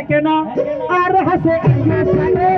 কেন কেন? আর হাসে আর হাসে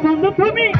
我们的革命。